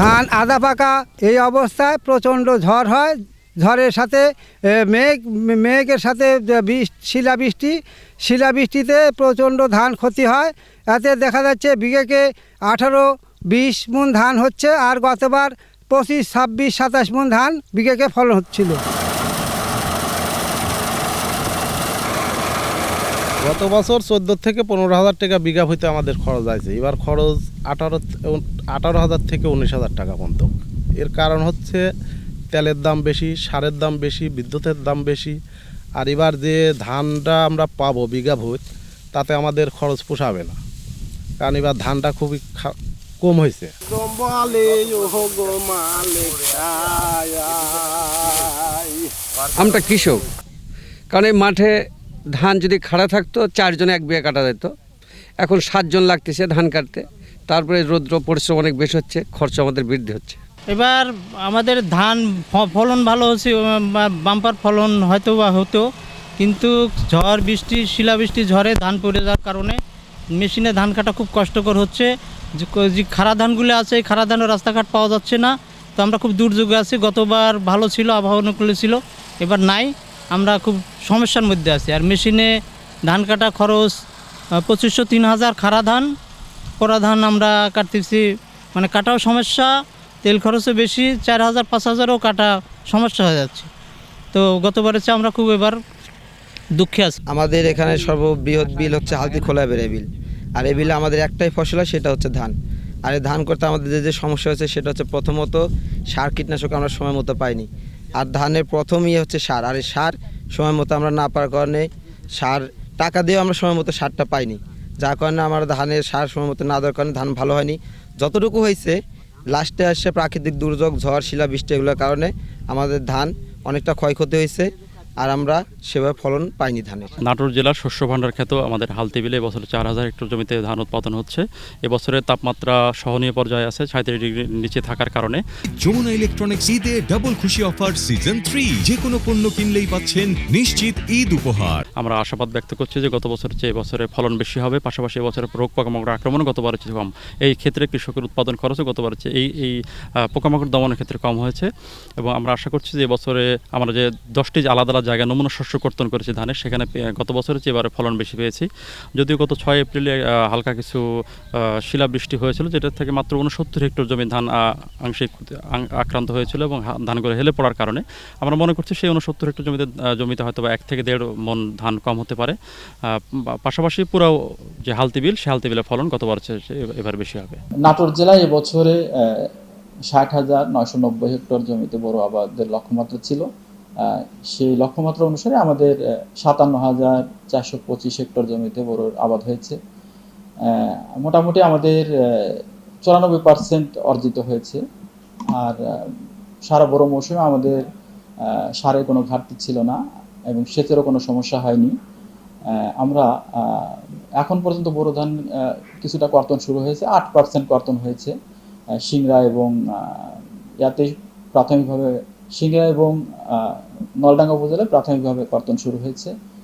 ধান আধা পাকা, এই অবস্থায় প্রচণ্ড ঝড় হয়। ঝড়ের সাথে মেঘ, মেঘের সাথে শিলাবৃষ্টি, শিলাবৃষ্টিতে প্রচণ্ড ধান ক্ষতি হয়। এতে দেখা যাচ্ছে, বিঘেকে আঠারো, বিশ মন ধান হচ্ছে, আর গতবার পঁচিশ, ছাব্বিশ, সাতাশ মন ধান বিঘেকে ফলন হচ্ছিল। গত বছর চোদ্দ থেকে পনেরো হাজার টাকা বিঘা হইতে আমাদের খরচ আছে। এবার খরচ আঠারো আঠারো হাজার থেকে উনিশ হাজার টাকা পর্যন্ত। এর কারণ হচ্ছে তেলের দাম বেশি সারের দাম বেশি বিদ্যুতের দাম বেশি। আর এবার যে ধানটা আমরা পাবো বিঘা ভূত তাতে আমাদের খরচ পোষাবে না। কারণ এবার ধানটা খুবই খা- কম হয়েছে। আমরা কৃষক। কারণ এই মাঠে ধান যদি খাড়া থাকতো, চারজনে এক বিঘা কাটা যেত। এখন সাতজন লাগতেছে ধান কাটতে। তারপরে রৌদ্র পরিশ্রম অনেক বেশি হচ্ছে, খরচ আমাদের বৃদ্ধি হচ্ছে। এবার আমাদের ধান ফলন ভালো হচ্ছে বাম্পার ফলন হয়তো বা হতো, কিন্তু ঝড় বৃষ্টি, শিলাবৃষ্টি, ঝড়ে ধান পড়ে যাওয়ার কারণে মেশিনে ধান কাটা খুব কষ্টকর হচ্ছে। যে খারা ধানগুলো আছে, এই খারা ধানের রাস্তাঘাট পাওয়া যাচ্ছে না। তো আমরা খুব দুর্যোগে আছি, গতবার ভালো ছিল, আবহাওয়া অনুকূলে ছিল, এবার নাই। আমরা খুব সমস্যার মধ্যে আছি। আর মেশিনে ধান কাটা খরচ পঁচিশশো তিন হাজার খারা ধান পরা ধান আমরা কাটতেছি। মানে কাটাও সমস্যা, তেল খরচও বেশি, চার হাজার, পাঁচ হাজারও কাটা সমস্যা হয়ে যাচ্ছে। তো গতবারের চেয়ে আমরা খুব এবার দুঃখে আছি। আমাদের এখানে সর্ববৃহৎ বিল হচ্ছে হালদি খোলা বেড়ে বিল। আর এই বিলে আমাদের একটাই ফসল হয়, সেটা হচ্ছে ধান। আর এই ধান করতে আমাদের যে যে সমস্যা হয়েছে, সেটা হচ্ছে প্রথমত সার কীটনাশক আমরা সময় মতো পাইনি। আর ধানের প্রথম ইয়ে হচ্ছে সার। আর এই সার সময় মতো আমরা না পাওয়ার কারণে সার, টাকা দিয়েও আমরা সময় মতো সারটা পাইনি। যার কারণে আমার ধানের সার সময় মতো না দেওয়ার কারণে ধান ভালো হয়নি। যতটুকু হয়েছে, লাস্টে আসছে প্রাকৃতিক দুর্যোগ, ঝড় শিলা বৃষ্টি এগুলোর কারণে আমাদের ধান অনেকটা ক্ষয়ক্ষতি হয়েছে। আর আমরা সেভাবে ফলন পাইনি ধানের। নাটোর জেলার শস্য ভাণ্ডার খ্যাত আমাদের হালতিবিলে এবছর চার হাজার হেক্টর জমিতে ধান উৎপাদন হচ্ছে। এবছরের তাপমাত্রা সহনীয় পর্যায়ে আছে সাঁত্রিশ ডিগ্রির নিচে থাকার কারণে। যমুনা ইলেকট্রনিক্স ঈদে ডাবল খুশি অফার সিজন থ্রি যে কোনো পণ্য কিনলেই পাচ্ছেন নিশ্চিত ঈদ উপহার। আমরা আশাবাদ ব্যক্ত করছি যে গত বছরের চেয়ে এবছরে ফলন বেশি হবে পাশাপাশি এবছরে রোগ পোকামাকড় আক্রমণ গতবারের চেয়ে কম। এই ক্ষেত্রে কৃষকের উৎপাদন খরচও গতবারের চেয়ে এই এই পোকামাকড় দমনের ক্ষেত্রে কম হয়েছে। এবং আমরা আশা করছি যে এবছরে আমরা যে দশটি যে আলাদা আলাদা জায়গায় নমুনা শস্য কর্তন করেছি ধানের সেখানে গত বছরের চেয়ে এবারে ফলন বেশি পেয়েছি। যদিও গত ছয় এপ্রিলে হালকা কিছু আহ, শিলাবৃষ্টি হয়েছিল যেটার থেকে মাত্র উনসত্তর হেক্টর জমি ধান আংশিক আক্রান্ত হয়েছিল এবং ধানগুলো হেলে পড়ার কারণে। আমরা মনে করছি সেই উনসত্তর হেক্টর জমিতে জমিতে হয়তো বা এক থেকে দেড় মন ধান কম হতে পারে। পাশাপাশি পুরো যে হালতি বিল সে হালতি বিলের ফলন গতবার এবার বেশি হবে। নাটোর জেলায় এবছরে ষাট হাজার নয়শো নব্বই হেক্টর জমিতে বড় আবাদের লক্ষ্যমাত্রা ছিল। সেই লক্ষ্যমাত্রা অনুসারে আমাদের সাতান্ন হাজার চারশো পঁচিশ হেক্টর জমিতে বড় আবাদ হয়েছে। মোটামুটি আমাদের চুরানব্বই পার্সেন্ট অর্জিত হয়েছে। আর সারা বড় মৌসুমে আমাদের সারের কোনো ঘাটতি ছিল না এবং সেচেরও কোনো সমস্যা হয়নি। আমরা এখন পর্যন্ত বোরো ধান কিছুটা কর্তন শুরু হয়েছে, আট পার্সেন্ট কর্তন হয়েছে। সিংড়া এবং ইয়াতে প্রাথমিকভাবে সিংড়া এবং নলডাঙ্গা উপজেলায় প্রাথমিকভাবে কর্তন শুরু হয়েছে।